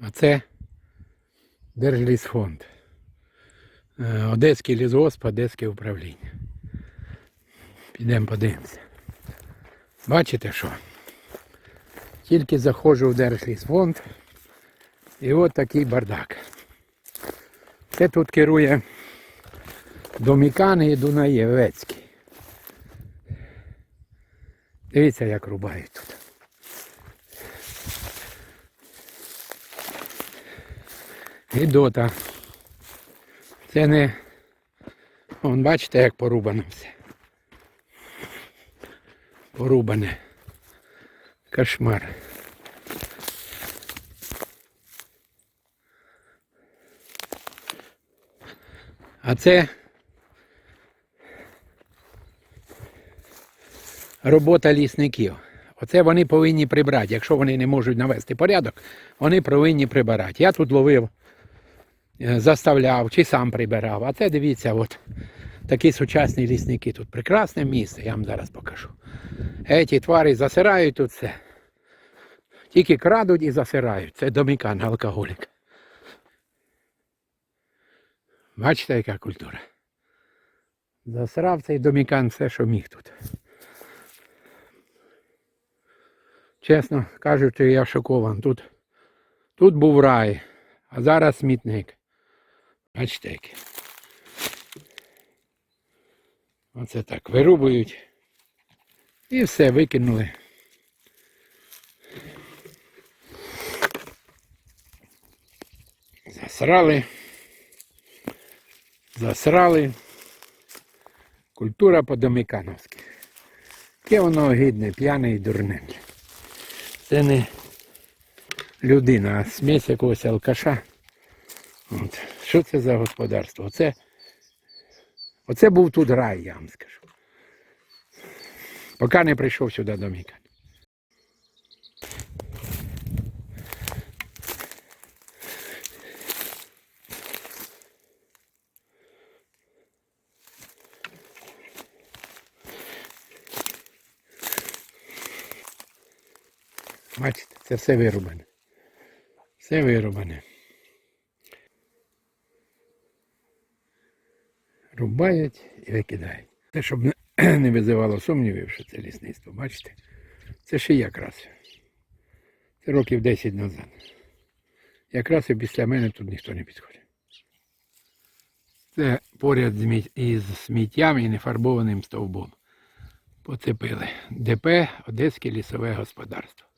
А це Держлісфонд. Е, Одеський лісгосп, Одеське управління. Підемо подивимося. Бачите що? Тільки заходжу в Держлісфонд і от такий бардак. Це тут керує Домікан і Дунаєвецький. Дивіться, як рубають тут. Гідота. Це не. Вон бачите, як порубано все. Порубане. Кошмар. А це робота лісників. Оце вони повинні прибрати. Якщо вони не можуть навести порядок, вони повинні прибирати. Я тут ловив, заставляв чи сам прибирав. А це дивіться, от такі сучасні лісники. Тут прекрасне місце, я вам зараз покажу. Еті твари засирають тут все. Тільки крадуть і засирають. Це домікан, алкоголік. Бачите, яка культура? Засрав цей домікан все, що міг тут. Чесно кажучи, я шокован. Тут, тут був рай, а зараз смітник. Бачите. Оце так вирубують. І все викинули. Засрали. Засрали. Культура по-домікановськи. Яке воно огидне, п'яне і дурне. Це не людина, а смесь якогось алкаша. От. Що це за господарство? Оце, оце був тут рай, я вам скажу. Поки не прийшов сюди домікан. Бачите, це все вирубане. Все вирубане. Рубають і викидають. Це щоб не, визивало сумнівів, що це лісництво, бачите? Це ще якраз. Це років 10 назад. Якраз і після мене тут ніхто не підходить. Це поряд із сміттям і нефарбованим стовбом. Поцепили. ДП Одеське лісове господарство.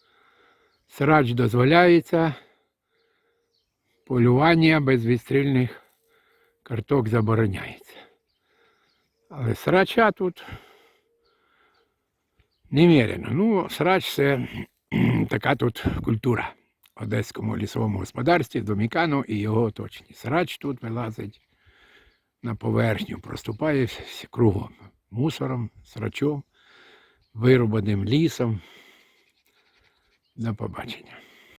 Срач дозволяється. Полювання без відстрільних карток забороняється. Але срача тут немерено. Ну, срач це така тут культура в Одеському лісовому господарстві, Домікану і його оточенні. Срач тут вилазить на поверхню, проступає кругом. Мусором, срачом, вирубаним лісом. До побачення.